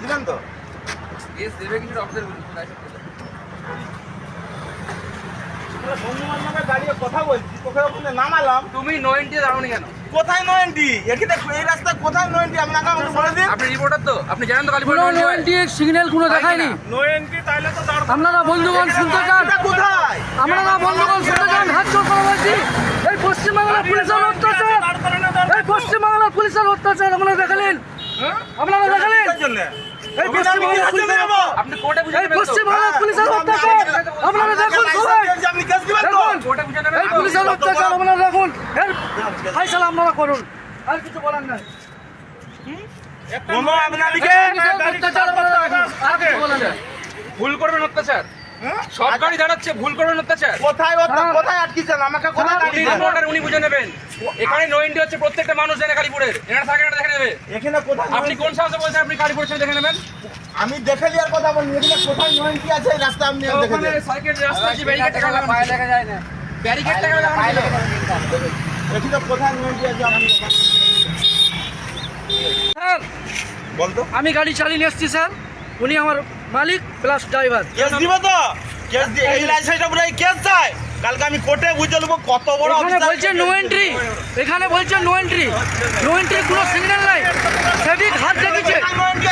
দিবেন তো। কেস দেবে কিছু অফিসার বলুন লাইসেন্স করলে। বন্ধু বান্ধবের দাঁড়িয়ে কথা বলছি তোকে ওখানে নামালাম। তুমি নো এন্ট্রি কেন? কোথায় নয়নটি? এখানে এই রাস্তায় কোথায় নয়নটি? আপনাকে আমাকে বলে দিন। আপনি রিপোর্টার তো? আপনি জানেন তো কালীপুর কোনো নোয়েন্টির সিগন্যাল কোনো দেখায়নি। আপনারা বন্ধুগণ শুনতে চান। কোথায়? আপনারা বন্ধুগণ শুনতে চান। হাত জোর করে বলছি। এই পশ্চিমবাংলার পুলিশের অত্যাচার। এই পশ্চিমবাংলার পুলিশের অত্যাচার আপনারা দেখালেন। আপনারা দেখালেন। এই পুলিশের অত্যাচার। আপনারা দেখুন সবাই। এই পুলিশের অত্যাচার দেখুন। এর ফাইসালা আপনারা করুন। আর কিছু বলার নাই। ভুল করবেন অত্যাচার। সব গাড়ি দাঁড়াচ্ছে ভুল করবেন অত্যাচার। কোথায়। কোথায় আটকিছেন আমাকে কোথায় হ্যাঁ, উনি উনি বুঝে নেবেন। এখানে নো এন্ট্রি হচ্ছে প্রত্যেকটা মানুষ জানে কালীপুরের। এনারা থাকে না দেখে নেবে। এখানে কোথায় আপনি কোন সাহসে বলছেন আপনি কালীপুর ছেড়ে দেখে নেবেন? আমি দেখে লিয়ার কথা বলি এখানে কোথায় নয়নটি আছে? রাস্তা আপনি দেখে সাইকেল রাস্তা আছে ব্যারিকেড টাকা দেখা যায় না। ব্যারিকেড টাকা লাগানো এখানে কোথায় নয়নটি আছে আপনি স্যার বলতো। আমি গাড়ি চালিয়ে নিয়ে এসছি স্যার। উনি আমার মালিক প্লাস ড্রাইভার কেস দিব তো? কেস দি এই লাইসেন্সটা পুরো এই কেস চাই। কালকে আমি কোর্টে বুঝে নেব কত বড় এখানে বলছে নো এন্ট্রি এখানে বলছে নো এন্ট্রি নো এন্ট্রি কোনো সিগন্যাল নাই। সেবিক হাত দেখেছে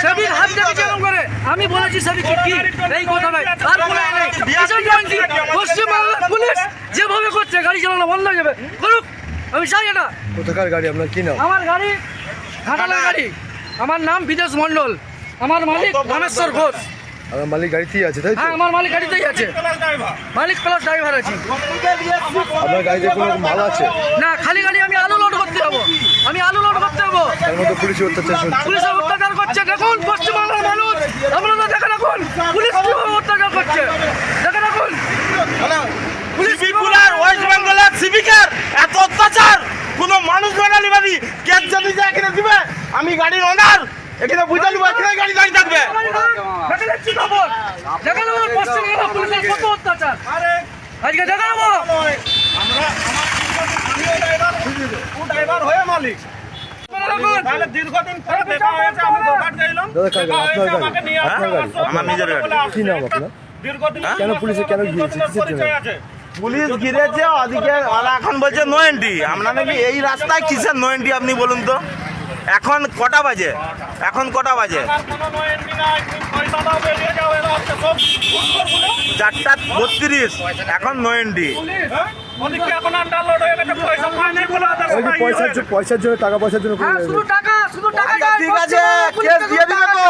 সেবিক হাত দেখেছে এরকম করে। আমি বলেছি সেবিক কি? এই কথা নাই আর কোনো এ নেই। কিসের no entry? পশ্চিমবাংলার পুলিশ যেভাবে করছে গাড়ি চালানো বন্ধ হয়ে যাবে। করুক আমি চাই এটা। কোথাকার গাড়ি? আপনার কি নাম? আমার গাড়ি ঘাটালের গাড়ি। আমার নাম বিদেশ মন্ডল আমার মালিক রামেশ্বর ঘোষ। মালিক গাড়িতেই আছে তাই হ্যাঁ আমার মালিক গাড়িতেই আছে। মালিক প্লাস ড্রাইভার আছি। আপনার গাড়িতে কোনো মাল আছে? না খালি গাড়ি আমি আলু লোড করতে যাব। আমি আলু লোড করতে যাব। তার মধ্যে পুলিশের অত্যাচার করছে দেখুন পশ্চিমবাংলার মানুষ। দেখে রাখুন পুলিশ কীভাবে অত্যাচার করছে। দেখে রাখুন। পুলিশ সিভিকুলার ওয়েস্ট বেঙ্গলের সিভিকের এত অত্যাচার। কোনো মানুষ বানালি বাড়ি কেস যদি যায় এখানে দিবে। আমি গাড়ির ওনার এখানে বুঝে নিবো এখানে গাড়ি দাঁড়িয়ে আমার পুলিশে ঘিরেছে এখন বলছে আমরা নাকি এই রাস্তায় কিসের নো আপনি বলুন তো? এখন কটা বাজে? এখন কটা বাজে? চারটা বত্রিশ এখন নো এন্ট্রি পয়সার জন্য পয়সার জন্য টাকা পয়সার জন্য হ্যাঁ টাকা শুধু টাকা আচ্ছা, চাই। ঠিক আছে কেস দিয়ে দিবে তো।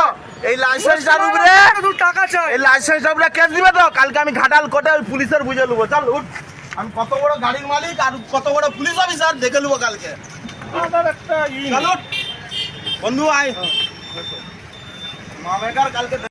এই লাইসেন্সটার উপরে শুধু টাকা চাই। এই লাইসেন্সটার উপরে কেস দিবে তো। কালকে আমি ঘাটাল কোটে ওই পুলিশের বুঝে নেব চল উঠ। আমি কত বড় গাড়ির মালিক আর কত বড় পুলিশ অফিসার দেখে নেব কালকে। চল। বন্ধু আয় মা বেকার কালকে